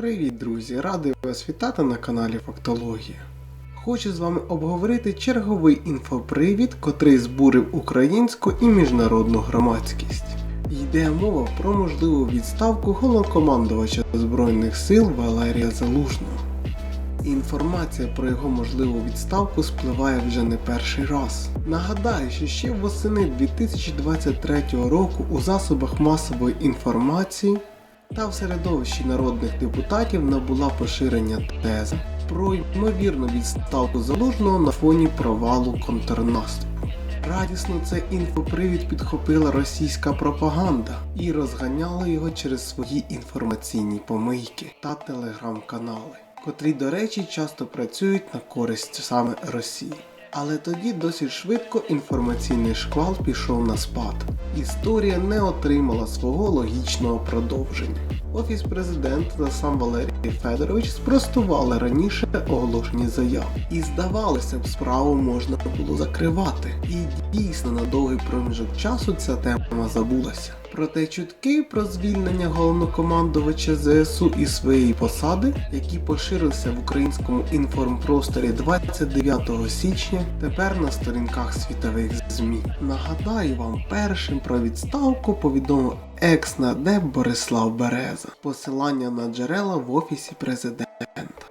Привіт, друзі! Радий вас вітати на каналі Фактологія. Хочу з вами обговорити черговий інфопривід, котрий збурив українську і міжнародну громадськість. Йде мова про можливу відставку головнокомандувача Збройних сил Валерія Залужного. Інформація про його можливу відставку спливає вже не перший раз. Нагадаю, що ще восени 2023 року у засобах масової інформації та в середовищі народних депутатів набула поширення теза про ймовірну відставку залужного на фоні провалу контрнаступу. Радісно цей інфопривід підхопила російська пропаганда і розганяла його через свої інформаційні помийки та телеграм-канали, котрі, до речі, часто працюють на користь саме Росії. Але тоді досить швидко інформаційний шквал пішов на спад. Історія не отримала свого логічного продовження. Офіс президента та сам Валерій Федорович спростували раніше оголошені заяви. І здавалося б, справу можна було закривати. І дійсно на довгий проміжок часу ця тема забулася. Проте чутки про звільнення головнокомандувача ЗСУ із своєї посади, які поширилися в українському інформпросторі 29 січня, тепер на сторінках світових ЗМІ. Нагадаю вам, першим про відставку повідомив екс-нардеп Борислав Береза, посилання на джерела в офісі президента.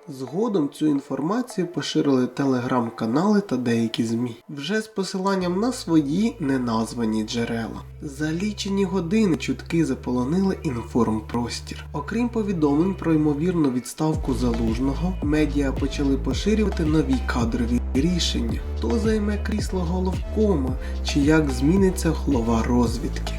Згодом цю інформацію поширили телеграм-канали та деякі ЗМІ, вже з посиланням на свої неназвані джерела. За лічені години чутки заполонили інформпростір. Окрім повідомлень про ймовірну відставку залужного, медіа почали поширювати нові кадрові рішення, хто займе крісло головкома чи як зміниться голова розвідки.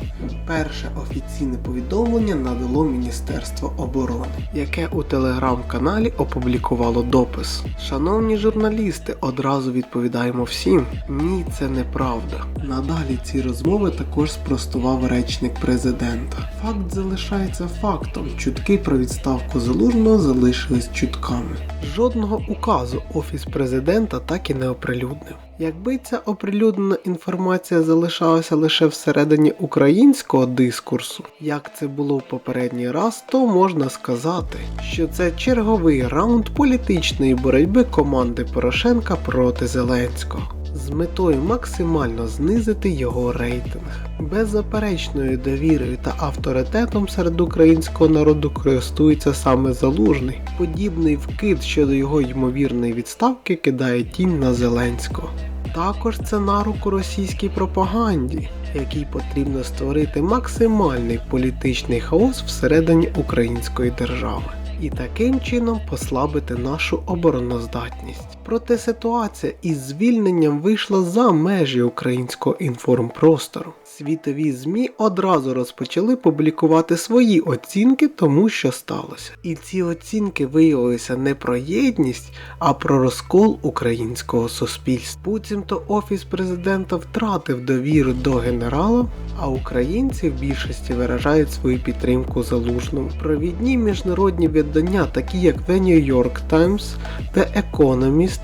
Перше офіційне повідомлення надало Міністерство оборони, яке у телеграм-каналі опублікувало допис. Шановні журналісти, одразу відповідаємо всім: ні, це неправда. Надалі ці розмови також спростував речник президента. Факт залишається фактом. Чутки про відставку залужного залишились чутками. Жодного указу офіс президента так і не оприлюднив. Якби ця оприлюднена інформація залишалася лише всередині українського дискурсу, як це було в попередній раз, то можна сказати, що це черговий раунд політичної боротьби команди Порошенка проти Зеленського. З метою максимально знизити його рейтинг. Беззаперечною довірою та авторитетом серед українського народу користується саме залужний. Подібний вкид щодо його ймовірної відставки кидає тінь на Зеленського. Також це на руку російській пропаганді, якій потрібно створити максимальний політичний хаос всередині української держави і таким чином послабити нашу обороноздатність. Проте ситуація із звільненням вийшла за межі українського інформпростору. Світові ЗМІ одразу розпочали публікувати свої оцінки тому, що сталося. І ці оцінки виявилися не про єдність, а про розкол українського суспільства. Буцімто офіс президента втратив довіру до генерала, а українці в більшості виражають свою підтримку залужному. Провідні міжнародні видання, такі як The New York Times, The Economist,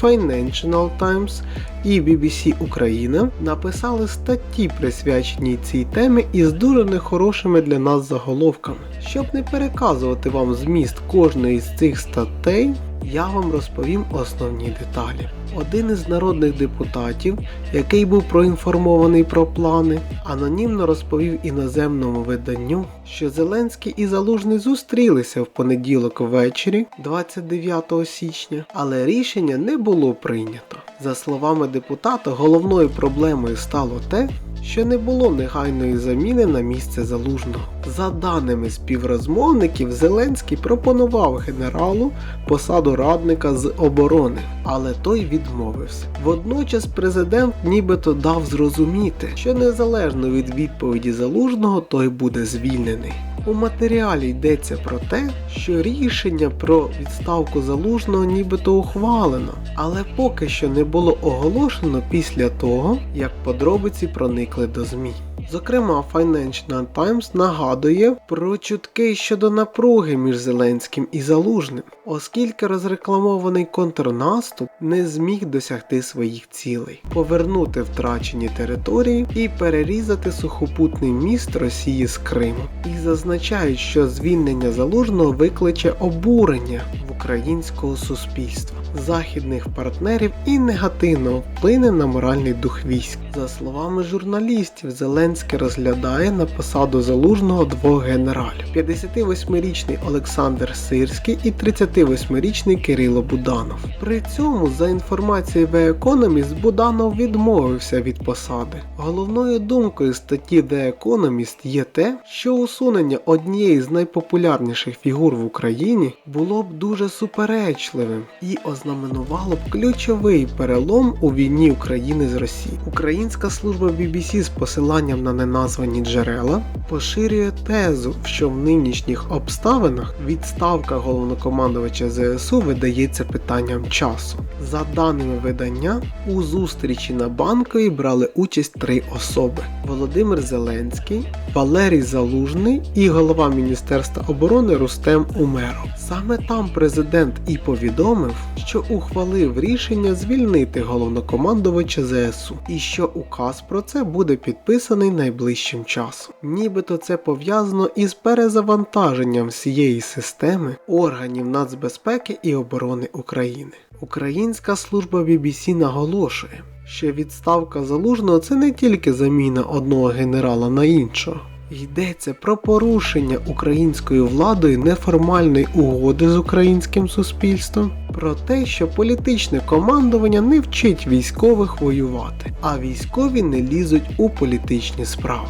Financial Times і BBC Україна написали статті, присвячені цій темі із дуже нехорошими для нас заголовками. Щоб не переказувати вам зміст кожної з цих статей, я вам розповім основні деталі. Один із народних депутатів, який був проінформований про плани, анонімно розповів іноземному виданню, що Зеленський і Залужний зустрілися в понеділок ввечері, 29 січня, але рішення не було прийнято. За словами депутата, головною проблемою стало те, що не було негайної заміни на місце залужного. За даними співрозмовників, Зеленський пропонував генералу посаду радника з оборони, але той відмовився. Водночас президент нібито дав зрозуміти, що незалежно від відповіді залужного той буде звільнений. У матеріалі йдеться про те, що рішення про відставку залужного нібито ухвалено, але поки що не було оголошено після того, як подробиці проникли до ЗМІ. Зокрема, Financial Times нагадує про чутки щодо напруги між Зеленським і Залужним, оскільки розрекламований контрнаступ не зміг досягти своїх цілей, повернути втрачені території і перерізати сухопутний міст Росії з Криму. І зазначають, що звільнення залужного викличе обурення в українського суспільства, західних партнерів і негативно вплине на моральний дух військ. За словами журналістів, Зеленський розглядає на посаду залужного двох генералів: 58-річний Олександр Сирський і 38-річний Кирило Буданов. При цьому, за інформацією The Economist, Буданов відмовився від посади. Головною думкою статті The Economist є те, що усунення однієї з найпопулярніших фігур в Україні було б дуже суперечливим і ознаменувало б ключовий перелом у війні України з Росією. Українська служба BBC з посиланням на неназвані джерела поширює тезу, що в нинішніх обставинах відставка головнокомандувача ЗСУ видається питанням часу. За даними видання, у зустрічі на банковій брали участь три особи: Володимир Зеленський, Валерій Залужний і голова Міністерства оборони Рустем Умеров. Саме там президент і повідомив, що ухвалив рішення звільнити головнокомандувача ЗСУ, і що указ про це буде підписаний найближчим часом. Нібито це пов'язано із перезавантаженням всієї системи органів нацбезпеки і оборони України. Українська служба BBC наголошує, що відставка залужного це не тільки заміна одного генерала на іншого. Йдеться про порушення українською владою неформальної угоди з українським суспільством, про те, що політичне командування не вчить військових воювати, а військові не лізуть у політичні справи.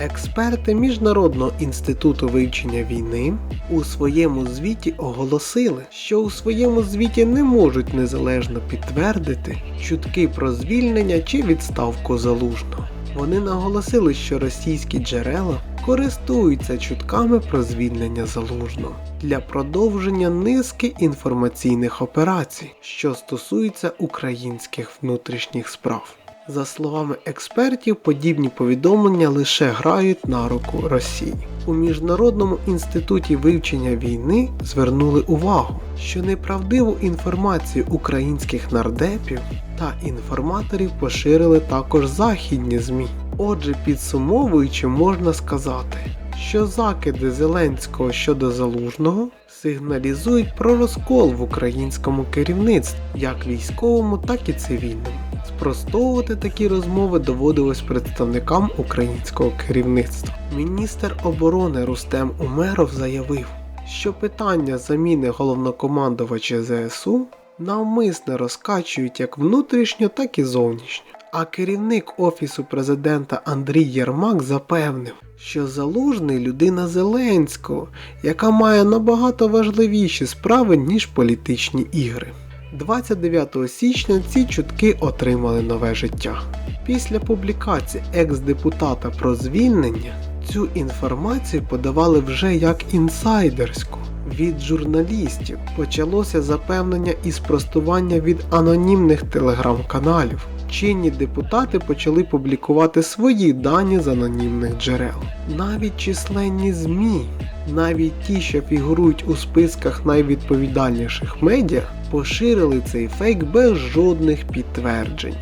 Експерти Міжнародного інституту вивчення війни у своєму звіті оголосили, що у своєму звіті не можуть незалежно підтвердити чутки про звільнення чи відставку залужного. Вони наголосили, що російські джерела користуються чутками про звільнення залужного для продовження низки інформаційних операцій, що стосуються українських внутрішніх справ. За словами експертів, подібні повідомлення лише грають на руку Росії. У Міжнародному інституті вивчення війни звернули увагу, що неправдиву інформацію українських нардепів та інформаторів поширили також західні ЗМІ. Отже, підсумовуючи, можна сказати, що закиди Зеленського щодо залужного сигналізують про розкол в українському керівництві, як військовому, так і цивільному. Спростовувати такі розмови доводилось представникам українського керівництва. Міністр оборони Рустем Умеров заявив, що питання заміни головнокомандувача ЗСУ навмисне розкачують як внутрішньо, так і зовнішньо. А керівник Офісу президента Андрій Єрмак запевнив, що залужний людина Зеленського, яка має набагато важливіші справи, ніж політичні ігри. 29 січня ці чутки отримали нове життя. Після публікації екс-депутата про звільнення цю інформацію подавали вже як інсайдерську. Від журналістів почалося запевнення і спростування від анонімних телеграм-каналів. Чинні депутати почали публікувати свої дані з анонімних джерел. Навіть численні ЗМІ, навіть ті, що фігурують у списках найвідповідальніших медіа, поширили цей фейк без жодних підтверджень.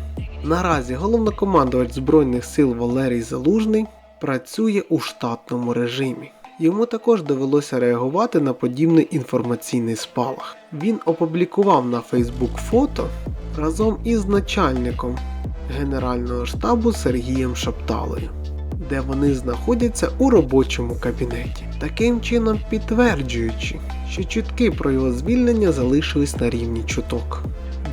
Наразі головнокомандувач Збройних сил Валерій Залужний працює у штатному режимі. Йому також довелося реагувати на подібний інформаційний спалах. Він опублікував на Facebook фото разом із начальником Генерального штабу Сергієм Шапталою, де вони знаходяться у робочому кабінеті, таким чином підтверджуючи, що чутки про його звільнення залишились на рівні чуток.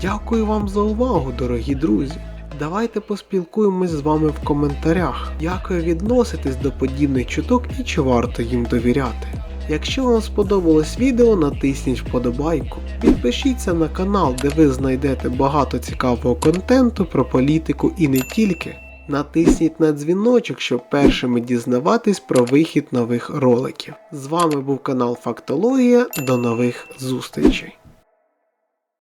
Дякую вам за увагу, дорогі друзі! Давайте поспілкуємось з вами в коментарях, як ви відноситесь до подібних чуток і чи варто їм довіряти. Якщо вам сподобалось відео, натисніть вподобайку. Підпишіться на канал, де ви знайдете багато цікавого контенту про політику і не тільки. Натисніть на дзвіночок, щоб першими дізнаватись про вихід нових роликів. З вами був канал Фактологія. До нових зустрічей!